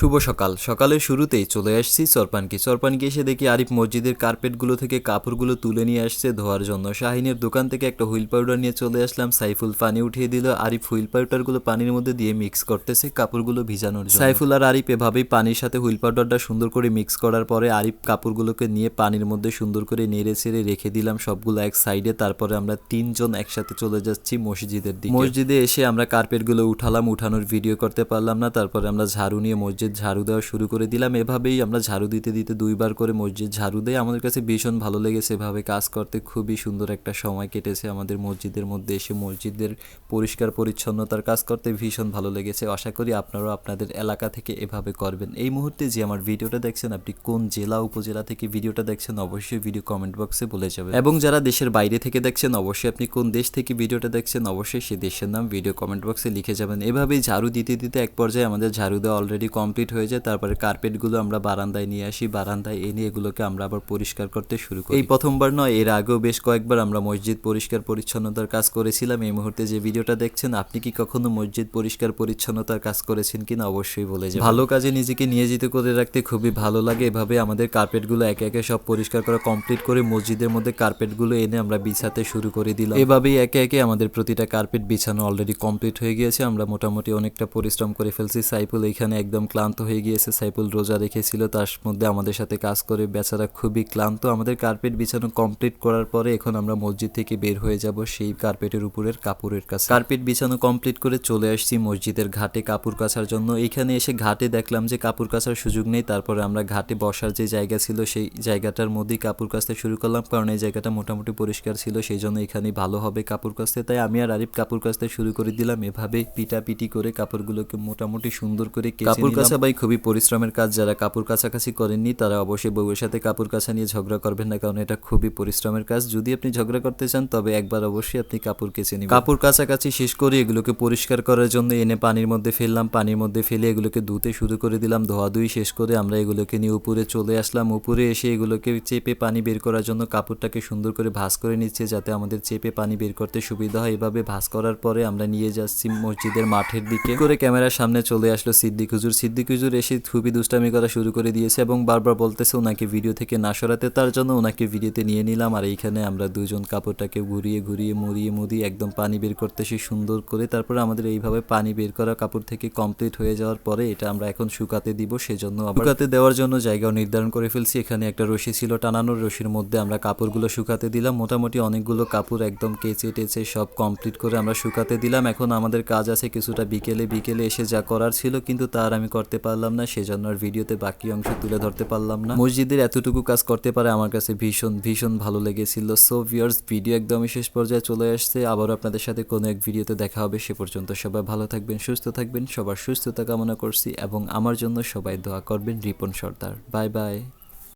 শুভ সকাল। সকালের শুরুতেই চলে আসছি চরপানকি। চরপানকি এসে দেখি আরিফ মসজিদের কার্পেটগুলো থেকে কাপড়গুলো তুলে নিয়ে আসছে ধোয়ার জন্য। শাহিনের দোকান থেকে একটা হুইল পাউডার নিয়ে চলে আসলাম। সাইফুল পানি উঠিয়ে দিল। আরিফ হুইল পাউডারগুলো পানির মধ্যে দিয়ে মিক্স করতেছে কাপড়গুলো ভিজানোর জন্য। সাইফুল আর আরিফ এভাবেই পানির সাথে হুইল পাউডারটা সুন্দর করে মিক্স করার পরে আরিফ কাপড়গুলোকে নিয়ে পানির মধ্যে সুন্দর করে নেড়ে ছেড়ে রেখে দিলাম সবগুলো এক সাইডে। তারপরে আমরা তিনজন একসাথে চলে যাচ্ছি মসজিদের দিকে। মসজিদে এসে আমরা কার্পেটগুলো উঠালাম। উঠানোর ভিডিও করতে পারলাম না। তারপরে আমরা ঝাড়ু নিয়ে মসজিদ ঝাড়ু দেওয়া শুরু করে দিলাম। এভাবেই আমরা ঝাড়ু দিতে দিতে দুইবার করে মসজিদ ঝাড়ু দেয় আমাদের কাছে ভীষণ ভালো লেগেছে এভাবে কাজ করতে। খুবই সুন্দর একটা সময় কেটেছে আমাদের মসজিদের মধ্যে এসে। মসজিদের পরিষ্কার পরিচ্ছন্নতার কাজ করতে ভীষণ ভালো লেগেছে। আশা করি আপনারাও আপনাদের এলাকা থেকে এভাবে করবেন। এই মুহূর্তে যে আমার ভিডিওটা দেখছেন, আপনি কোন জেলা, উপজেলা থেকে ভিডিওটা দেখছেন, অবশ্যই ভিডিও কমেন্ট বক্সে বলে যাবেন। এবং যারা দেশের বাইরে থেকে দেখছেন, অবশ্যই আপনি কোন দেশ থেকে ভিডিওটা দেখছেন, অবশ্যই সেই দেশের নাম ভিডিও কমেন্ট বক্সে লিখে যাবেন। এভাবেই ঝাড়ু দিতে দিতে এক পর্যায়ে আমাদের ঝাড়ু দেওয়া অলরেডি কমপ্লিট হয়ে যায় তারপরে কার্পেটগুলো আমরা বারান্দায় নিয়ে আসি বারান্দায় এনে এগুলোকে আমরা আবার পরিষ্কার করতে শুরু করি। এই প্রথমবার নয় এর আগেও বেশ কয়েকবার আমরা মসজিদ পরিষ্কার পরিচ্ছন্নতার কাজ করেছিলাম। এই মুহূর্তে যে ভিডিওটা দেখছেন আপনি কি কখনো মসজিদ পরিষ্কার পরিচ্ছন্নতার কাজ করেছেন কিনা অবশ্যই বলে যাবেন। ভালো কাজে নিজেকে নিয়োজিত করে রাখতে খুবই ভালো লাগে। এভাবে আমাদের কার্পেটগুলো একে একে সব পরিষ্কার করা কমপ্লিট করে মসজিদের মধ্যে কার্পেটগুলো এনে আমরা বিছাতে শুরু করে দিলাম। এভাবেই একে একে আমাদের প্রতিটা কার্পেট বিছানো অলরেডি কমপ্লিট হয়ে গিয়েছে। আমরা মোটামুটি অনেকটা পরিশ্রম করে ফেলছি। সাইফুল এখানে একদম ক্লান্ত হয়ে গিয়েছে, সাইফুল রোজা রেখেছিল, তার মধ্যে আমাদের সাথে কাজ করে, বেচারা খুবই ক্লান্ত। আমাদের কার্পেট বিছানো কমপ্লিট করার পরে এখন আমরা মসজিদ থেকে বের হয়ে যাব সেই কার্পেটের উপরের কাপড়ের কাছে। কার্পেট বিছানো কমপ্লিট করে চলে আসছি মসজিদের ঘাটে কাপড় কাচার জন্য। এখানে এসে ঘাটে দেখলাম যে কাপড় কাচার সুযোগ নেই, তারপরে আমরা ঘাটে বসার যে জায়গা ছিল সেই জায়গাটার মধ্যেই কাপড় কাচতে শুরু করলাম, কারণ এই জায়গাটা মোটামুটি পরিষ্কার ছিল, সেই জন্য এখানে ভালো হবে কাপড় কাচতে। তাই আমি আর আরিফ কাপড় কাচতে শুরু করে দিলাম। এভাবে পিটা পিটি করে কাপড়গুলোকে মোটামুটি সুন্দর করে কাপড় কাচা ভাই খুবই পরিশ্রমের কাজ, যারা কাপড় কাছাকাছি করেননি, তারা অবশ্যই বউয়ের সাথে কাপড় কাচা নিয়ে ঝগড়া করবেন না, কারণ এটা খুবই পরিশ্রমের কাজ। যদি আপনি ঝগড়া করতে চান, তবে একবার অবশ্যই আপনি কাপড় কেচে নিন কাপড় কাছাকাছি শেষ করে এগুলোকে পরিষ্কার করার জন্য এনে পানির মধ্যে ফেললাম। পানির মধ্যে ফেলে এগুলোকে ধুতে শুরু করে দিলাম। ধোয়া ধুই শেষ করে আমরা এগুলোকে নিয়ে উপরে চলে আসলাম। উপরে এসে এগুলোকে চেপে পানি বের করার জন্য কাপড়টাকে সুন্দর করে ভাঁজ করে নিচ্ছে, যাতে আমাদের চেপে পানি বের করতে সুবিধা হয়। এভাবে ভাঁজ করার পরে আমরা নিয়ে যাচ্ছি মসজিদের মাঠের দিকে। করে ক্যামেরার সামনে চলে আসলো সিদ্দিক হুজুর। সিদ্দিক হুজুর এসে খুবই দুষ্টামি করা শুরু করে দিয়েছে এবং বারবার বলতেছে ওনাকে ভিডিও থেকে না সরাতে, তার জন্য ওনাকে ভিডিওতে নিয়ে নিলাম। আর এইখানে আমরা দুজন কাপড়টাকে ঘুরিয়ে ঘুরিয়ে, মুড়িয়ে মুড়িয়ে একদম পানি বের করতেছি সুন্দর করে। তারপরে আমাদের এইভাবে পানি বের করা কাপড় থেকে কমপ্লিট হয়ে যাওয়ার পরে এটা আমরা এখন শুকাতে দিব, সেজন্য শুকাতে দেওয়ার জন্য জায়গাও নির্ধারণ করে ফেলছি। এখানে একটা রশি ছিল টানানোর, রশির মধ্যে আমরা কাপড়গুলো শুকাতে দিলাম। মোটামুটি অনেকগুলো কাপড় একদম কেচে টেচে সব কমপ্লিট করে আমরা শুকাতে দিলাম। এখন আমাদের কাজ আছে কিছুটা বিকেলে বিকেলে এসে যা করার ছিল, কিন্তু তার আমি করতে পারলাম না, সেজন্য আর ভিডিওতে বাকি অংশ তুলে ধরতে পারলাম না। মসজিদের এতটুকু কাজ করতে পারে আমার কাছে ভীষণ ভীষণ ভালো লেগেছিল। সো ভিউয়ার্স ভিডিও একদমই শেষ পর্যায়ে চলে আসছে। আবারও আপনাদের সাথে কোনো এক ভিডিওতে দেখা হবে, সে পর্যন্ত সবাই ভালো থাকবেন, সুস্থ থাকবেন। সবার সুস্থতা কামনা করছি এবং আমার জন্য সবাই দোয়া করবেন রিপন সর্দার। Bye bye